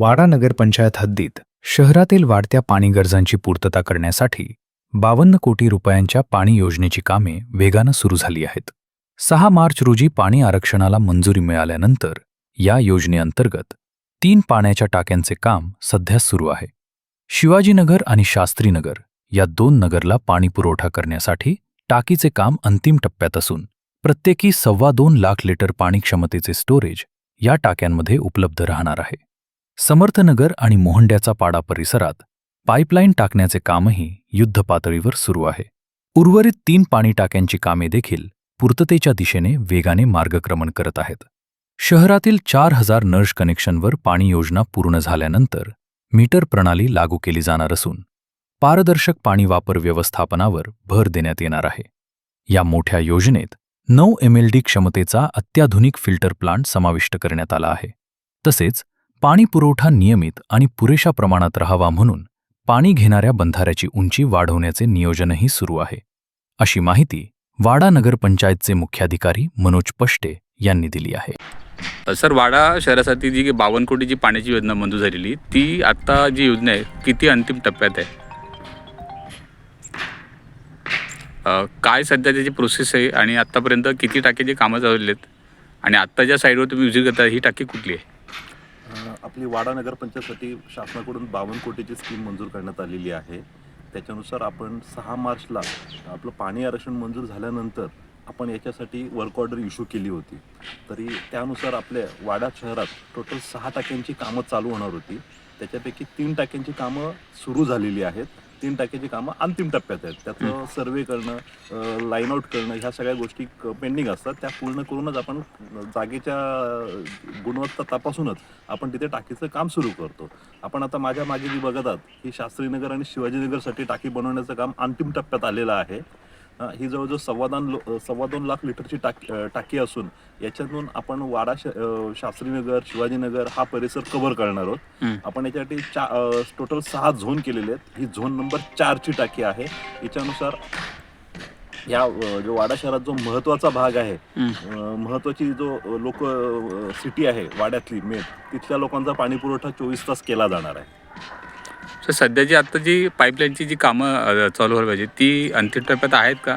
वाडा नगरपंचायत हद्दीत शहरातील वाढत्या पाणी गरजांची पूर्तता करण्यासाठी बावन्न कोटी रुपयांच्या पाणी योजनेची कामे वेगानं सुरू झाली आहेत. सहा मार्च रोजी पाणी आरक्षणाला मंजुरी मिळाल्यानंतर या योजनेअंतर्गत तीन पाण्याच्या टाक्यांचे काम सध्या सुरू आहे. शिवाजीनगर आणि शास्त्रीनगर या दोन नगरला पाणी पुरवठा करण्यासाठी टाकीचे काम अंतिम टप्प्यात असून प्रत्येकी सव्वा दोन लाख लिटर पाणी क्षमतेचे स्टोरेज या टाक्यांमध्ये उपलब्ध राहणार आहे. समर्थनगर आणि मोहंड्याचा पाडा परिसरात पाईपलाईन टाकण्याचे कामही युद्धपातळीवर सुरू आहे. उर्वरित तीन पाणी टाक्यांची कामे देखील पूर्ततेच्या दिशेने वेगाने मार्गक्रमण करत आहेत. शहरातील चार हजार नर्श कनेक्शनवर पाणी योजना पूर्ण झाल्यानंतर मीटर प्रणाली लागू केली जाणार असून पारदर्शक पाणी वापर व्यवस्थापनावर भर देण्यात येणार आहे. या मोठ्या योजनेत नऊ एमएलडी क्षमतेचा अत्याधुनिक फिल्टर प्लांट समाविष्ट करण्यात आला आहे. तसेच पाणी पुरवठा नियमित आणि पुरेशा प्रमाणात राहावा म्हणून पाणी घेणाऱ्या बंधाऱ्याची उंची वाढवण्याचे नियोजनही सुरू आहे. अशी माहिती वाडा नगरपंचायतचे मुख्याधिकारी मनोज पष्टे यांनी दिली आहे. सर वाडा शहरासाठी जी बावन्न कोटीची पाण्याची योजना मंजूर झालेली ती आत्ता जी योजना आहे किती अंतिम टप्प्यात आहे? काय सध्या त्याची प्रोसेस आहे आणि आत्तापर्यंत किती टाकीची कामं चालवली आहेत? आणि आत्ता ज्या साईडवर तुम्ही विजिट करता ही टाकी कुठली आहे? आपली वाडा नगरपंचायतसाठी शासनाकडून बावन्न कोटीची स्कीम मंजूर करण्यात आलेली आहे. त्याच्यानुसार आपण सहा मार्चला आपलं पाणी आरक्षण मंजूर झाल्यानंतर आपण याच्यासाठी वर्क ऑर्डर इश्यू केली होती. तरी त्यानुसार आपल्या वाडा शहरात टोटल सहा टाक्यांची कामं चालू होणार होती. त्याच्यापैकी तीन टाक्यांची कामं सुरू झालेली आहेत. तीन टाक्यांची कामं अंतिम टप्प्यात आहेत. त्याचं सर्वे करणं लाईन आऊट करणं ह्या सगळ्या गोष्टी पेंडिंग असतात. त्या पूर्ण करूनच आपण जागेच्या गुणवत्ता तपासूनच आपण तिथे टाकीचं काम सुरू करतो. आपण आता माझ्या मागे जी बघत आहात ही शास्त्रीनगर आणि शिवाजीनगरसाठी टाकी बनवण्याचं काम अंतिम टप्प्यात आलेलं आहे. ही जवळजवळ सव्वा दोन सव्वा दोन लाख लिटरची टाकी टाकी असून याच्यातून आपण वाडा शास्त्रीनगर शिवाजीनगर हा परिसर कव्हर करणार आहोत. आपण याच्यासाठी टोटल सहा झोन केलेले आहेत ही झोन नंबर चारची टाकी आहे याच्यानुसार या जो वाडा शहरात जो महत्त्वाचा भाग आहे. अ, महत्त्वाची जो लोक सिटी आहे वाड्यातली मेन तिथल्या लोकांचा पाणी पुरवठा चोवीस तास केला जाणार आहे सर सध्याची आत्ता जी पाईपलाईनची जी कामं चालू व्हायला पाहिजे ती अंतिम टप्प्यात आहेत का?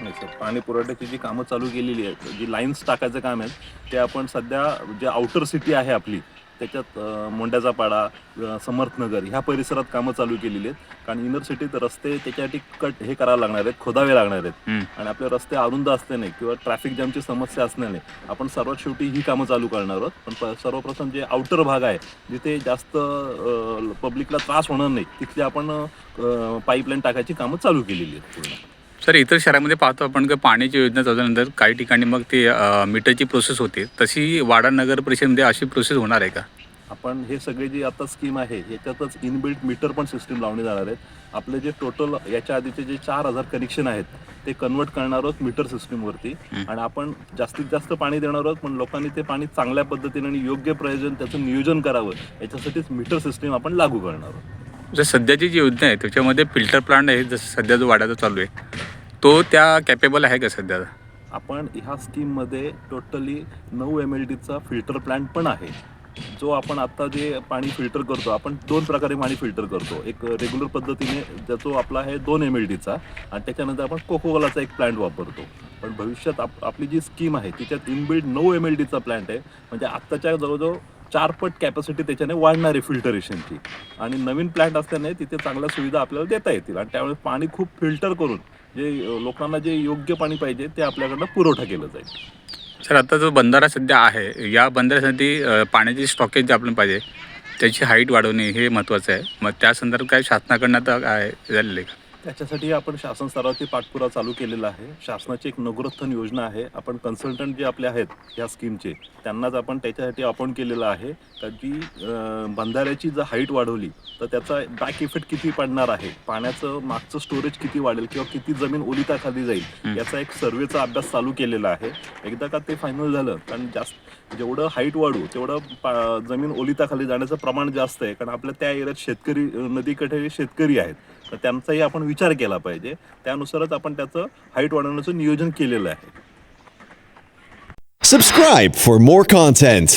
नाही सर पाणी पुरवठ्याची जी कामं चालू केलेली आहेत जी लाईन्स टाकायचं काम आहे ते आपण सध्या जे आउटर सिटी आहे आपली त्याच्यात मोंड्याचा पाडा समर्थनगर ह्या परिसरात कामं चालू केलेली आहेत. कारण इनर सिटीत रस्ते त्याच्यासाठी कट हे करावे लागणार आहेत खोदावे लागणार आहेत. आणि आपले रस्ते अरुंद असल्याने किंवा ट्रॅफिक जॅमची समस्या असल्याने आपण सर्वात शेवटी ही कामं चालू करणार आहोत. पण सर्वप्रथम जे आउटर भाग आहे जिथे जास्त पब्लिकला त्रास होणार नाही तिथले आपण पाईपलाईन टाकायची कामं चालू केलेली आहेत पूर्ण. सर इतर शहरामध्ये पाहतो आपण की पाण्याची योजना चालवल्यानंतर काही ठिकाणी मग ते मीटरची प्रोसेस होते. तशी वाडा नगर परिषदेमध्ये अशी प्रोसेस होणार आहे का? आपण हे सगळे जी आता स्कीम आहे याच्यातच इनबिल्ट मीटर पण सिस्टीम लावणे जाणार आहेत. आपले जे टोटल याच्या आधीचे जे चार हजार कनेक्शन आहेत ते कन्वर्ट करणार आहोत मीटर सिस्टीमवरती. आणि आपण जास्तीत जास्त पाणी देणार आहोत पण लोकांनी ते पाणी चांगल्या पद्धतीने आणि योग्य प्रयोजन त्याचं नियोजन करावं याच्यासाठीच मीटर सिस्टीम आपण लागू करणार आहोत. जर सध्याची जी योजना आहे त्याच्यामध्ये फिल्टर प्लांट आहे जसं सध्या जो वाड्याचा चालू आहे. तो त्या कॅपेबल आहे का सध्या? आपण ह्या स्कीममध्ये टोटली नऊ एम एल डीचा फिल्टर प्लांट पण आहे. जो आपण आत्ता जे पाणी फिल्टर करतो आपण दोन प्रकारे पाणी फिल्टर करतो. एक रेग्युलर पद्धतीने जो आपला आहे दोन एम एल डीचा आणि त्याच्यानंतर आपण कोकोकोलाचा एक प्लांट वापरतो. पण भविष्यात आप आपली जी स्कीम आहे तिच्यात इनबिल्ड नऊ एम एल डीचा प्लांट आहे. म्हणजे आत्ताच्या जवळजवळ चारपट कॅपॅसिटी त्याच्याने वाढणार आहे फिल्टरेशनची आणि नवीन प्लॅन्ट असल्याने तिथे चांगल्या सुविधा आपल्याला देता येतील. आणि त्यामुळे पाणी खूप फिल्टर करून जे लोकांना जे योग्य पाणी पाहिजे ते आपल्याकडनं पुरवठा केलं जाईल. सर आता जो बंधारा सध्या आहे या बंधाऱ्यासाठी पाण्याची स्टॉकेज जे आपण पाहिजे त्याची हाईट वाढवणे हे महत्त्वाचं आहे. मग त्या संदर्भात काय शासनाकडनं आता काय झालेलं आहे का? त्याच्यासाठी आपण शासन स्तरावरती पाठपुरावा चालू केलेला आहे. शासनाची एक नगरोत्थान योजना आहे. आपण कन्सल्टंट जे आपले आहेत या स्कीमचे त्यांनाच आपण त्याच्यासाठी अपॉइंट केलेलं आहे. कारण की अं, बंधाऱ्याची जर हाईट वाढवली तर त्याचा बॅक इफेक्ट किती पडणार आहे? पाण्याचं मागचं स्टोरेज किती वाढेल किंवा किती जमीन ओलिताखाली जाईल. याचा एक सर्वेचा अभ्यास चालू केलेला आहे. एकदा का ते फायनल झालं कारण जास्त जेवढं हाईट वाढू तेवढं जमीन ओलिताखाली जाण्याचं प्रमाण जास्त आहे. कारण आपल्या त्या एरियात शेतकरी नदीकडे शेतकरी आहेत. तर त्यांचाही आपण विचार केला पाहिजे. त्यानुसारच आपण त्याचं हाईट वाढवण्याचं नियोजन केलेलं आहे. Subscribe for more content